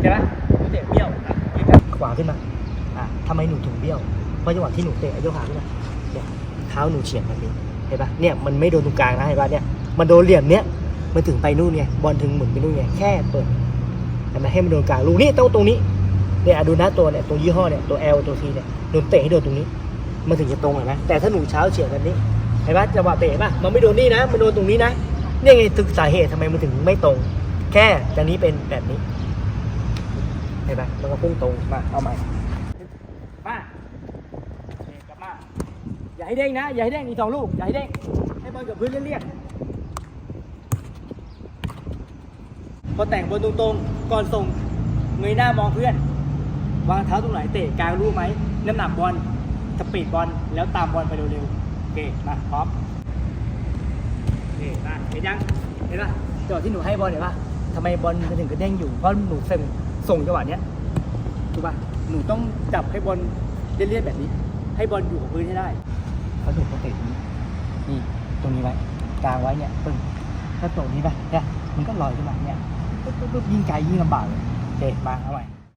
ใช่ไหมหนูเตะเบี้ยวอะขาขวาขึ้นมาอะทำไมหนูถึงเบี้ยวเพราะจังหวะที่หนูเตะยกขาขึ้นมาเนี่ยเท้าหนูเฉียงแบบนี้เห็นปะเนี่ยมันไม่โดนตรงกลางนะเห็นปะเนี่ยมันโดนเหลี่ยมเนี้ยมันถึงไปนู่นไงบอลถึงหมุนไปนู่นไงแค่เปิดแต่มาให้มันโดนกลางลูกนี่ต้องตรงนี้เนี่ยดูนะตัวเนี่ยตัวยี่ห้อเนี่ยตัว L ตัว C เนี่ยโดนเตะให้โดนตรงนี้ มันถึงจะตรงเห็นไหมแต่ถ้าหนูเช้าเฉียงแบบนี้เห็นปะจังหวะเตะป่ะมันไม่โดนนี่นะมันโดนตรงนี้นะเนี่ยไงถึงสาเหตุทำไมมันถึงไม่ตรง แค่จากนี้เป็นแบบนี้ ห็นไหมมันก็พุ่งตรงมา เอาใหม่ มาเกลับมา อย่าให้เด้งนะ อย่าให้เด้งอีกสองลูก อย่าให้เด้ง ให้บอลกับพื้นเรียบๆพอแต่งบอลตรงๆ ก่อนส่งเงยหน้ามองเพื่อน วางเท้าตรงไหนเตะกลางรู้ไหม น้ำหนักบอลสปีดบอล แล้วตามบอลไปเร็วๆ โอเค มาพร้อมโอเคมาเห็นยัง เห็นปะจังหวะที่หนูให้บอลเห็นปะทำไมบอลมันถึงกระเด้งอยู่ เพราะหนูส่ง ส่งจังหวะเนี้ยถูกป่ะหนูต้องจับให้บอลเลียดๆแบบนี้ ให้บอลอยู่กับพื้นให้ได้เขาถูกเขาเตะตรงนี้นี่ตรงนี้ไว้กลางไว้เนี่ยปึ้งถ้าตรงนี้ไปเนี่ยมันก็ลอยขึ้นมาเนี่ยปึ๊บปึ๊บปึ๊บยิ่งไกลยิ่งลำบากเลยโอเคมาเอาใหม่